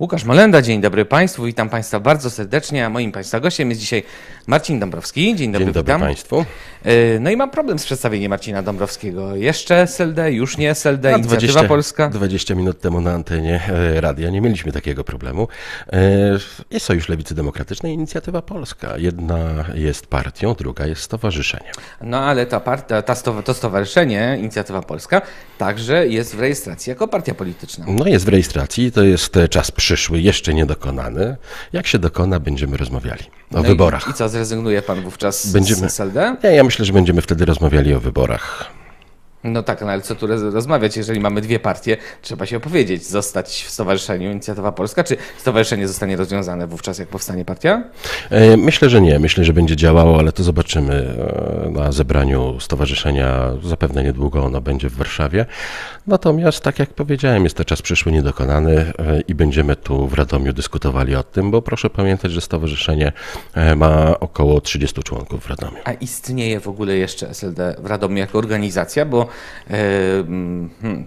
Łukasz Molenda, dzień dobry Państwu, witam Państwa bardzo serdecznie, a moim Państwa gościem jest dzisiaj Marcin Dąbrowski. Dzień dobry, Dzień dobry witam. Państwu. E, No i mam problem z przedstawieniem Marcina Dąbrowskiego. Jeszcze SLD, już nie SLD, Inicjatywa Polska. 20 minut temu na antenie e, radia nie mieliśmy takiego problemu. E, Jest Sojusz Lewicy Demokratycznej Inicjatywa Polska. Jedna jest partią, druga jest stowarzyszeniem. No ale ta partia, ta to stowarzyszenie, Inicjatywa Polska, także jest w rejestracji jako partia polityczna. No jest w rejestracji, to jest czas przyszły, jeszcze niedokonany. Jak się dokona, będziemy rozmawiali o No wyborach. I, co, zrezygnuje Pan wówczas z Będziemy- SLD? Nie, ja myślę, że będziemy wtedy rozmawiali o wyborach. No tak, no ale co tu roz- rozmawiać, jeżeli mamy dwie partie, trzeba się opowiedzieć, zostać w Stowarzyszeniu Inicjatywa Polska, czy stowarzyszenie zostanie rozwiązane wówczas, jak powstanie partia? E, Myślę, że nie. Myślę, że będzie działało, ale to zobaczymy e, na zebraniu stowarzyszenia. Zapewne niedługo ono będzie w Warszawie. Natomiast, tak jak powiedziałem, jest to czas przyszły niedokonany e, i będziemy tu w Radomiu dyskutowali o tym, bo proszę pamiętać, że stowarzyszenie ma około 30 członków w Radomiu. A istnieje w ogóle jeszcze SLD w Radomiu jako organizacja, bo hmm,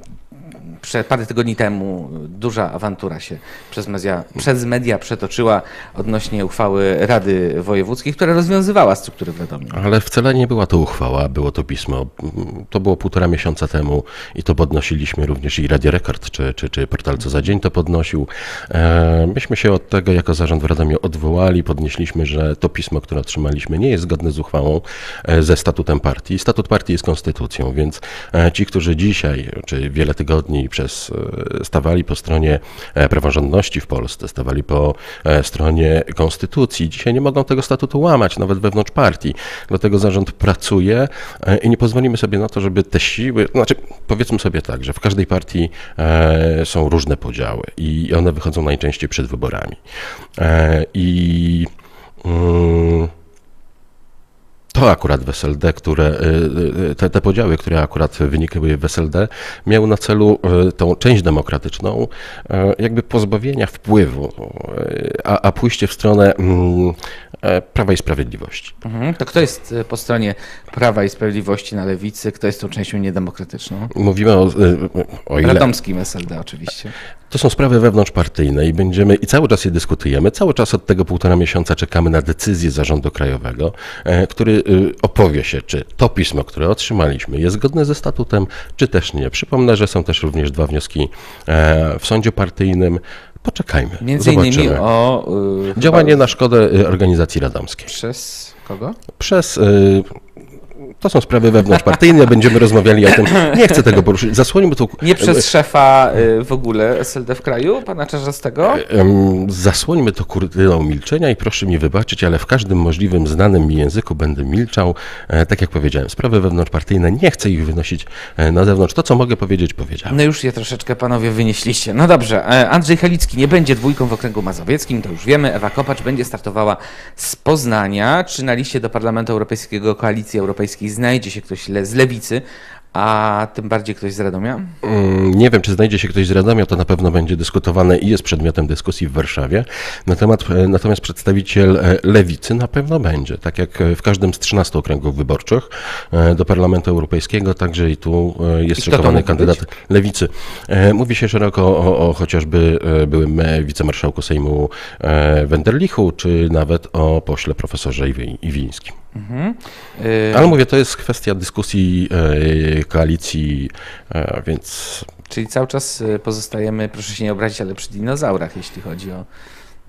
parę tygodni temu duża awantura się przez media, przez media przetoczyła odnośnie uchwały Rady Wojewódzkiej, która rozwiązywała struktury w Radomiu. Ale wcale nie była to uchwała, było to pismo. To było półtora miesiąca temu i to podnosiliśmy również i Radio Rekord, czy, czy, czy portal Co za Dzień to podnosił. E, myśmy się od tego jako zarząd w Radomiu odwołali, podnieśliśmy, że to pismo, które otrzymaliśmy nie jest zgodne z uchwałą, e, ze statutem partii. Statut partii jest konstytucją, więc e, ci, którzy dzisiaj, czy wiele tygodni przez e, stawali po stronie e, praworządności w Polsce, stawali po e, stronie konstytucji, dzisiaj nie mogą tego statutu łamać, nawet wewnątrz partii. Dlatego zarząd pracuje i nie pozwolimy sobie na to, żeby te siły, znaczy powiedzmy sobie tak, że w każdej partii są różne podziały i one wychodzą najczęściej przed wyborami. I mm, to akurat w SLD, które, y, y, te, te podziały, które akurat wynikały w SLD, miały na celu y, tą część demokratyczną jakby pozbawienia wpływu, a, a pójście w stronę mm, e, Prawa i Sprawiedliwości. Mhm. To kto jest po stronie Prawa i Sprawiedliwości na lewicy, kto jest tą częścią niedemokratyczną? Mówimy o, o ile... Radomskim SLD oczywiście. To są sprawy wewnątrzpartyjne i będziemy, i cały czas je dyskutujemy, cały czas od tego półtora miesiąca czekamy na decyzję zarządu krajowego, e, który opowie się, czy to pismo, które otrzymaliśmy, jest zgodne ze statutem, czy też nie. Przypomnę, że są też również dwa wnioski e, w sądzie partyjnym. Poczekajmy, Między innymi zobaczymy. o... y, Działanie na szkodę y, organizacji radomskiej. Przez kogo? Przez... To są sprawy wewnątrzpartyjne, będziemy rozmawiali o tym. Nie chcę tego poruszyć. Zasłonimy tu... Nie przez szefa y, w ogóle SLD w kraju, pana Czarzastego? Zasłońmy to kurtyną milczenia i proszę mi wybaczyć, ale w każdym możliwym znanym mi języku będę milczał. E, Tak jak powiedziałem, sprawy wewnątrzpartyjne, nie chcę ich wynosić e, na zewnątrz. To, co mogę powiedzieć, powiedziałem. No już je troszeczkę panowie wynieśliście. No dobrze, e, Andrzej Halicki nie będzie dwójką w okręgu mazowieckim, to już wiemy. Ewa Kopacz będzie startowała z Poznania. Czy na liście do Parlamentu Europejskiego Koalicji Europejskiej znajdzie się ktoś le- z lewicy, a tym bardziej ktoś z Radomia? Mm, Nie wiem, czy znajdzie się ktoś z Radomia, to na pewno będzie dyskutowane i jest przedmiotem dyskusji w Warszawie. Natomiast, e, natomiast przedstawiciel e, lewicy na pewno będzie, tak jak e, w każdym z 13 okręgów wyborczych do Parlamentu Europejskiego, także i tu jest szykowany kandydat być? lewicy. Mówi się szeroko o, o chociażby byłym wicemarszałku Sejmu Wenderlichu, czy nawet o pośle profesorze Iwi- Iwińskim. Y, Ale mówię, to jest kwestia dyskusji e, koalicji, e, więc Czyli cały czas y, pozostajemy, proszę się nie obrazić, ale przy dinozaurach, jeśli chodzi o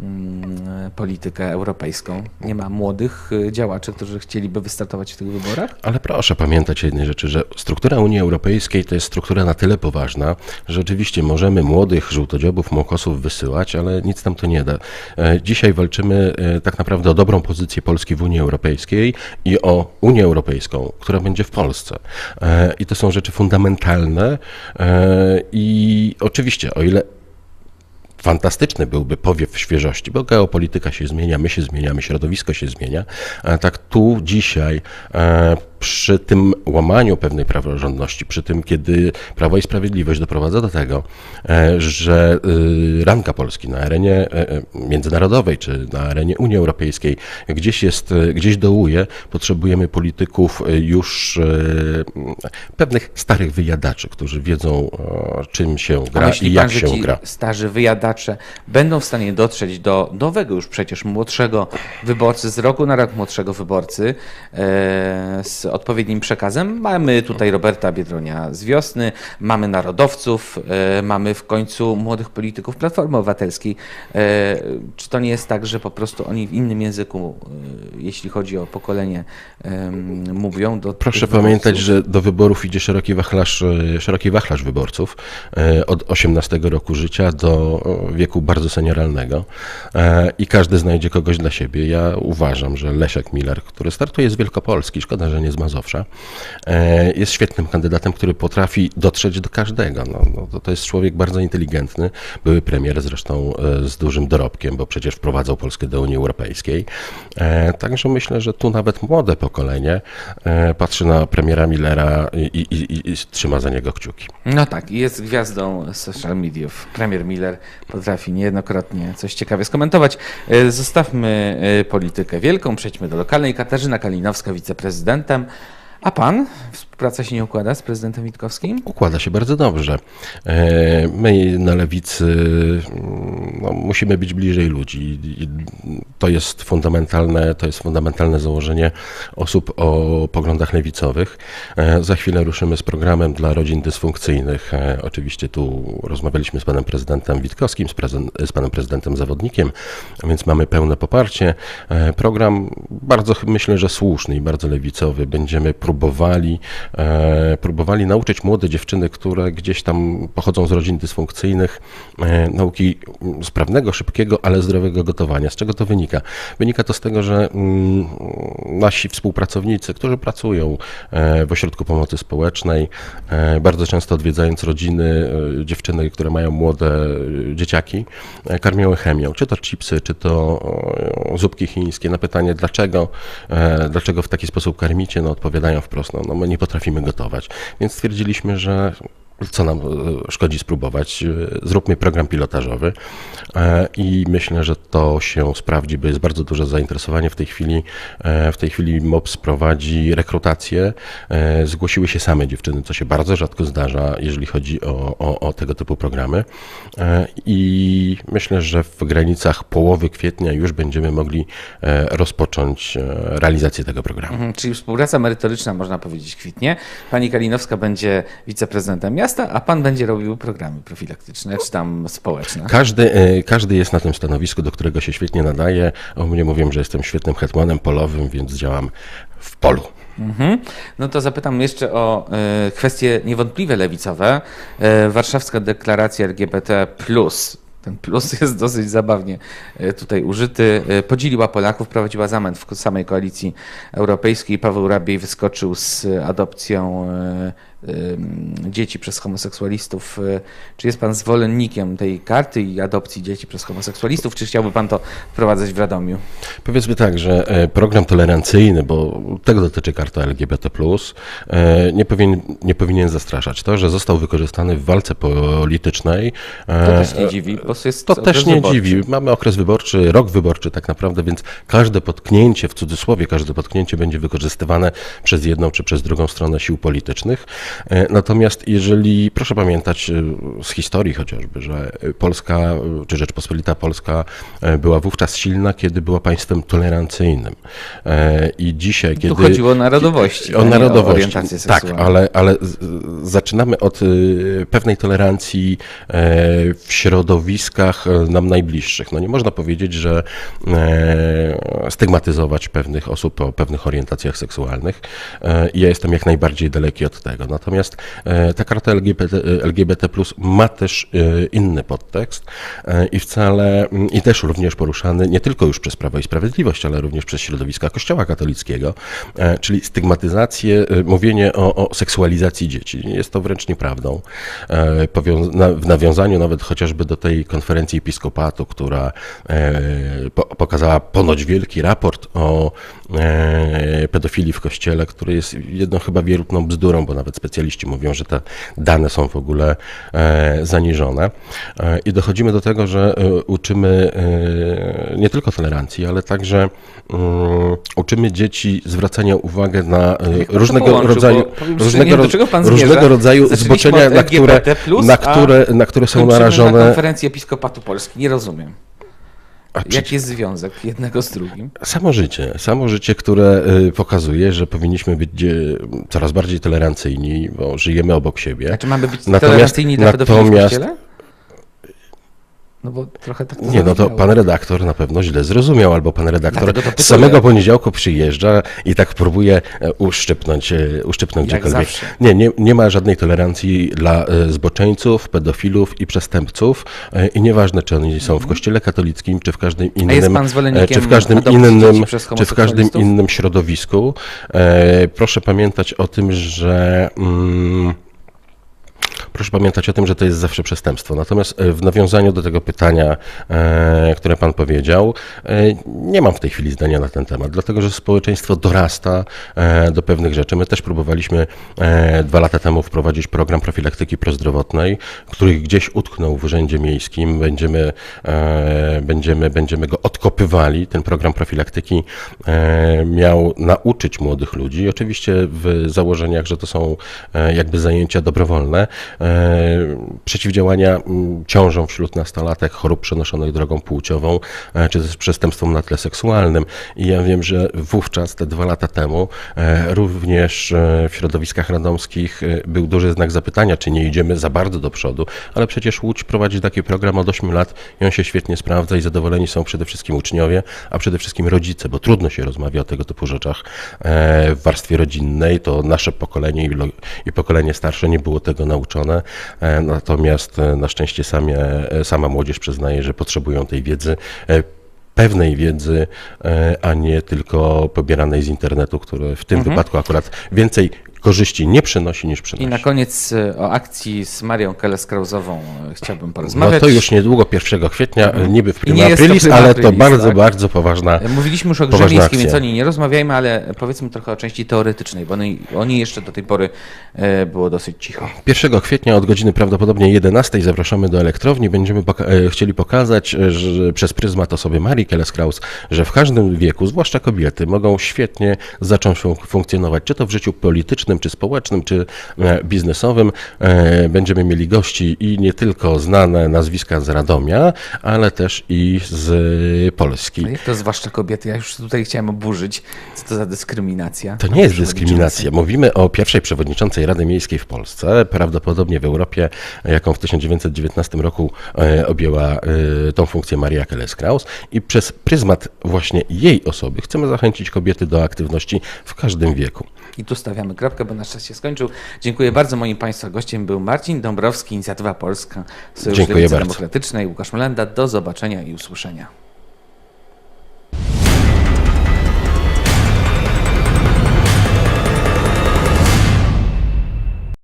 mm, politykę europejską. Nie ma młodych y, działaczy, którzy chcieliby wystartować w tych wyborach? Ale proszę pamiętać jednej rzeczy, że struktura Unii Europejskiej to jest struktura na tyle poważna, że oczywiście możemy młodych żółtodziobów, młokosów wysyłać, ale nic nam to nie da. E, Dzisiaj walczymy e, tak naprawdę o dobrą pozycję Polski w Unii Europejskiej i o Unię Europejską, która będzie w Polsce. E, I to są rzeczy fundamentalne i oczywiście, o ile fantastyczny byłby powiew świeżości, bo geopolityka się zmienia, my się zmieniamy, środowisko się zmienia. Tak tu dzisiaj e, przy tym łamaniu pewnej praworządności, przy tym, kiedy Prawo i Sprawiedliwość doprowadza do tego, e, że y, ranka Polski na arenie e, e, międzynarodowej czy na arenie Unii Europejskiej gdzieś jest, e, gdzieś dołuje, potrzebujemy polityków e, już e, pewnych starych wyjadaczy, którzy wiedzą, e, czym się gra i pan, jak że się gra. starzy wyjadacze będą w stanie dotrzeć do nowego już przecież młodszego wyborcy, z roku na rok młodszego wyborcy e, z odpowiednim przekazem? Mamy tutaj Roberta Biedronia z wiosny, mamy narodowców, e, mamy w końcu młodych polityków Platformy Obywatelskiej. E, czy to nie jest tak, że po prostu oni w innym języku, e, jeśli chodzi o pokolenie, mówią do Proszę pamiętać, że do wyborów idzie szeroki wachlarz, szeroki wachlarz wyborców od 18 roku życia do wieku bardzo senioralnego i każdy znajdzie kogoś dla siebie. Ja uważam, że Leszek Miller, który startuje z Wielkopolski, szkoda, że nie z Mazowsza, e, jest świetnym kandydatem, który potrafi dotrzeć do każdego. No, no, to, jest człowiek bardzo inteligentny, były premier zresztą e, z dużym dorobkiem, bo przecież wprowadzał Polskę do Unii Europejskiej. E, Także myślę, że tu nawet młode pokolenie patrzy na premiera Millera i, i, i, i trzyma za niego kciuki. No tak, jest gwiazdą social mediów. Premier Miller potrafi niejednokrotnie coś ciekawie skomentować. Zostawmy politykę wielką, przejdźmy do lokalnej. Katarzyna Kalinowska, wiceprezydentem. A pan? Współpraca się nie układa z prezydentem Witkowskim? Układa się bardzo dobrze. E, My na lewicy mm, no, musimy być bliżej ludzi. To jest fundamentalne, to jest fundamentalne założenie osób o poglądach lewicowych. E, Za chwilę ruszymy z programem dla rodzin dysfunkcyjnych. E, Oczywiście tu rozmawialiśmy z panem prezydentem Witkowskim, z, prezen- z panem prezydentem Zawodnikiem, więc mamy pełne poparcie. Program bardzo myślę, że słuszny i bardzo lewicowy. Będziemy próbowali próbowali nauczyć młode dziewczyny, które gdzieś tam pochodzą z rodzin dysfunkcyjnych, e, nauki sprawnego, szybkiego, ale zdrowego gotowania. Z czego to wynika? Wynika to z tego, że mm, nasi współpracownicy, którzy pracują e, w ośrodku pomocy społecznej, e, bardzo często odwiedzając rodziny, e, dziewczyny, które mają młode e, dzieciaki, e, karmią chemią, czy to chipsy, czy to e, zupki chińskie. Na pytanie, dlaczego, e, dlaczego w taki sposób karmicie, no odpowiadają wprost, no, no my nie potrafimy gotować. Więc stwierdziliśmy, że co nam e, szkodzi spróbować, e, zróbmy program pilotażowy e, i myślę, że to się sprawdzi, bo jest bardzo duże zainteresowanie w tej chwili. W tej chwili MOPS prowadzi rekrutację, zgłosiły się same dziewczyny, co się bardzo rzadko zdarza, jeżeli chodzi o, o, o tego typu programy i myślę, że w granicach połowy kwietnia już będziemy mogli rozpocząć realizację tego programu. Mhm, Czyli współpraca merytoryczna, można powiedzieć, kwitnie. Pani Kalinowska będzie wiceprezydentem miasta, a pan będzie robił programy profilaktyczne, czy tam społeczne. Każdy, e, każdy jest na tym stanowisku, do którego się świetnie nadaje. O mnie mówią, że jestem świetnym hetmanem polowym, więc działam w polu. Mhm. No to zapytam jeszcze o e, kwestie niewątpliwie lewicowe. E, warszawska deklaracja LGBT. Ten plus jest dosyć zabawnie tutaj użyty. Podzieliła Polaków, prowadziła zamęt w samej koalicji europejskiej. Paweł Rabiej wyskoczył z adopcją dzieci przez homoseksualistów. E, Czy jest pan zwolennikiem tej karty i adopcji dzieci przez homoseksualistów, czy chciałby pan to wprowadzać w Radomiu? Powiedzmy tak, że e, program tolerancyjny, bo tego dotyczy karta LGBT, e, nie powinien, nie powinien zastraszać. To, że został wykorzystany w walce politycznej. To e, też nie dziwi, bo jest To też nie wyborczy. dziwi. Mamy okres wyborczy, rok wyborczy tak naprawdę, więc każde potknięcie, w cudzysłowie, każde potknięcie będzie wykorzystywane przez jedną czy przez drugą stronę sił politycznych. E, Natomiast jeżeli, proszę pamiętać e, z historii chociażby, że Polska, e, czy Rzeczpospolita Polska była wówczas silna, kiedy była państwem tolerancyjnym. I dzisiaj, kiedy... Tu chodziło o narodowości, O narodowości. tak, ale, ale zaczynamy od pewnej tolerancji w środowiskach nam najbliższych. No nie można powiedzieć, że stygmatyzować pewnych osób o pewnych orientacjach seksualnych. I Ja jestem jak najbardziej daleki od tego. Natomiast e, ta karta LGBT, LGBT ma też e, inny podtekst e, i wcale, mm, i też również poruszany nie tylko już przez Prawo i Sprawiedliwość, ale również przez środowiska Kościoła katolickiego, e, czyli stygmatyzację, e, mówienie o, o seksualizacji dzieci. Jest to wręcz nieprawdą. E, W nawiązaniu nawet chociażby do tej konferencji episkopatu, która e, po, pokazała ponoć wielki raport o e, pedofilii w kościele, który jest jedną chyba wierutną bzdurą, bo nawet specjaliści mówią, że te dane są w ogóle e, zaniżone. E, I dochodzimy do tego, że e, uczymy e, nie tylko tolerancji, ale także mm, uczymy dzieci zwracania uwagi na e, różnego rodzaju, różnego, ro- różnego rodzaju zboczenia, na które, na, które, na które są Kończymy na narażone. konferencji Episkopatu Polski. Nie rozumiem. Czy- Jaki jest związek jednego z drugim? Samo życie, samo życie, które y, pokazuje, że powinniśmy być y, coraz bardziej tolerancyjni, bo żyjemy obok siebie. Znaczy mamy być Natomiast- tolerancyjni dla pedofilów natomiast- kościele? No bo trochę tak to Nie, no to pan redaktor na pewno źle zrozumiał, albo pan redaktor z samego poniedziałku przyjeżdża i tak próbuje e, uszczypnąć, e, uszczypnąć Jak gdziekolwiek. zawsze. Nie, nie, nie ma żadnej tolerancji dla e, zboczeńców, pedofilów i przestępców i nieważne, czy oni są w kościele katolickim, czy w każdym innym, jest pan zwolennikiem czy w każdym innym, czy w każdym innym środowisku. Proszę pamiętać o tym, że mm, Proszę pamiętać o tym, że to jest zawsze przestępstwo. Natomiast e, w nawiązaniu do tego pytania, e, które Pan powiedział, e, nie mam w tej chwili zdania na ten temat, dlatego że społeczeństwo dorasta do pewnych rzeczy. My też próbowaliśmy dwa lata temu wprowadzić program profilaktyki prozdrowotnej, który gdzieś utknął w Urzędzie Miejskim. Będziemy, będziemy, będziemy go odkopywali. Ten program profilaktyki miał nauczyć młodych ludzi, oczywiście w założeniach, że to są jakby zajęcia dobrowolne, przeciwdziałania mm, ciążom wśród nastolatek, chorób przenoszonych drogą płciową, e, czy też przestępstwom na tle seksualnym. I ja wiem, że wówczas, te dwa lata temu, e, również e, w środowiskach radomskich e, był duży znak zapytania, czy nie idziemy za bardzo do przodu, ale przecież Łódź prowadzi taki program od 8 lat i on się świetnie sprawdza i zadowoleni są przede wszystkim uczniowie, a przede wszystkim rodzice, bo trudno się rozmawia o tego typu rzeczach e, w warstwie rodzinnej. To nasze pokolenie i pokolenie starsze nie było tego nauczone, e, natomiast e, na szczęście samie, e, sama młodzież przyznaje, że potrzebują tej wiedzy. Pewnej wiedzy, a nie tylko pobieranej z internetu, które w tym Mhm. wypadku akurat więcej korzyści nie przynosi niż I przynosi. na koniec e, o akcji z Marią Keles-Krauzową e, chciałbym No porozmawiać. to już niedługo 1 kwietnia, e, niby w I prima aprilis, ale to bardzo, tak. bardzo poważna Mówiliśmy już o grze więc o niej nie rozmawiajmy, ale powiedzmy trochę o części teoretycznej, bo oni, oni jeszcze do tej pory było dosyć cicho. 1 kwietnia od godziny prawdopodobnie 11 zapraszamy do elektrowni. Będziemy poka- chcieli pokazać że przez pryzmat osoby Marii Keles-Kraus, że w każdym wieku, zwłaszcza kobiety, mogą świetnie zacząć fun- funkcjonować, czy to w życiu politycznym, czy społecznym, czy e, biznesowym. E, Będziemy mieli gości i nie tylko znane nazwiska z Radomia, ale też i z Polski. Jak to zwłaszcza kobiety? Ja już tutaj chciałem oburzyć. Co to za dyskryminacja? To nie jest dyskryminacja. Mówimy o pierwszej przewodniczącej Rady Miejskiej w Polsce, prawdopodobnie w Europie, jaką w 1919 roku e, objęła tą funkcję Maria Keles-Kraus i przez pryzmat właśnie jej osoby chcemy zachęcić kobiety do aktywności w każdym wieku. I tu stawiamy kropkę, bo nasz czas się skończył. Dziękuję bardzo. Moim Państwa gościem był Marcin Dąbrowski, Inicjatywa Polska, Sojusz Lewicy. Demokratycznej, Łukasz Mlenda. Do zobaczenia i usłyszenia.